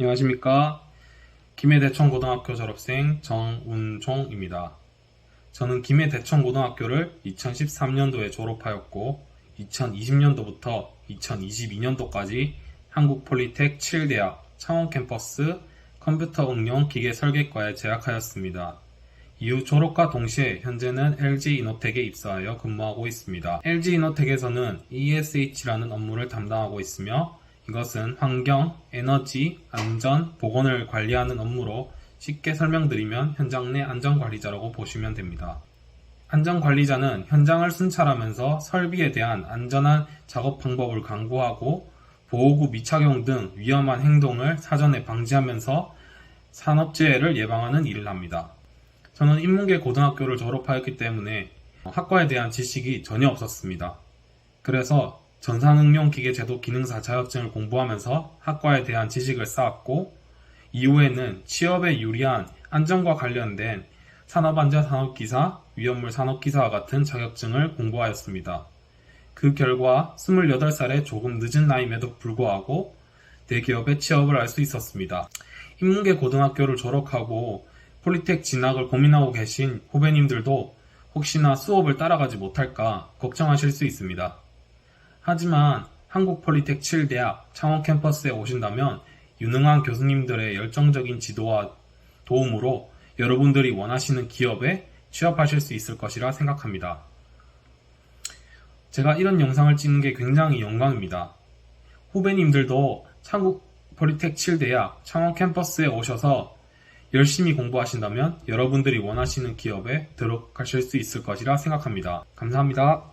안녕하십니까. 김해대천고등학교 졸업생 정운종입니다. 저는 김해대천고등학교를 2013년도에 졸업하였고, 2020년도부터 2022년도까지 한국폴리텍 7대학 창원 캠퍼스 컴퓨터 응용 기계 설계과에 재학하였습니다. 이후 졸업과 동시에 현재는 LG 이노텍에 입사하여 근무하고 있습니다. LG 이노텍에서는 ESH라는 업무를 담당하고 있으며 이것은 환경, 에너지, 안전, 보건을 관리하는 업무로 쉽게 설명드리면 현장 내 안전관리자라고 보시면 됩니다. 안전관리자는 현장을 순찰하면서 설비에 대한 안전한 작업 방법을 강구하고 보호구 미착용 등 위험한 행동을 사전에 방지하면서 산업재해를 예방하는 일을 합니다. 저는 인문계 고등학교를 졸업하였기 때문에 학과에 대한 지식이 전혀 없었습니다. 그래서 전산응용기계 제도 기능사 자격증을 공부하면서 학과에 대한 지식을 쌓았고 이후에는 취업에 유리한 안전과 관련된 산업안전 산업기사, 위험물 산업기사와 같은 자격증을 공부하였습니다. 그 결과 28살에 조금 늦은 나이임에도 불구하고 대기업에 취업을 할 수 있었습니다. 인문계 고등학교를 졸업하고 폴리텍 진학을 고민하고 계신 후배님들도 혹시나 수업을 따라가지 못할까 걱정하실 수 있습니다. 하지만 한국폴리텍 7대학 창원 캠퍼스에 오신다면 유능한 교수님들의 열정적인 지도와 도움으로 여러분들이 원하시는 기업에 취업하실 수 있을 것이라 생각합니다. 제가 이런 영상을 찍는 게 굉장히 영광입니다. 후배님들도 창국 폴리텍 7대학 창원 캠퍼스에 오셔서 열심히 공부하신다면 여러분들이 원하시는 기업에 들어가실 수 있을 것이라 생각합니다. 감사합니다.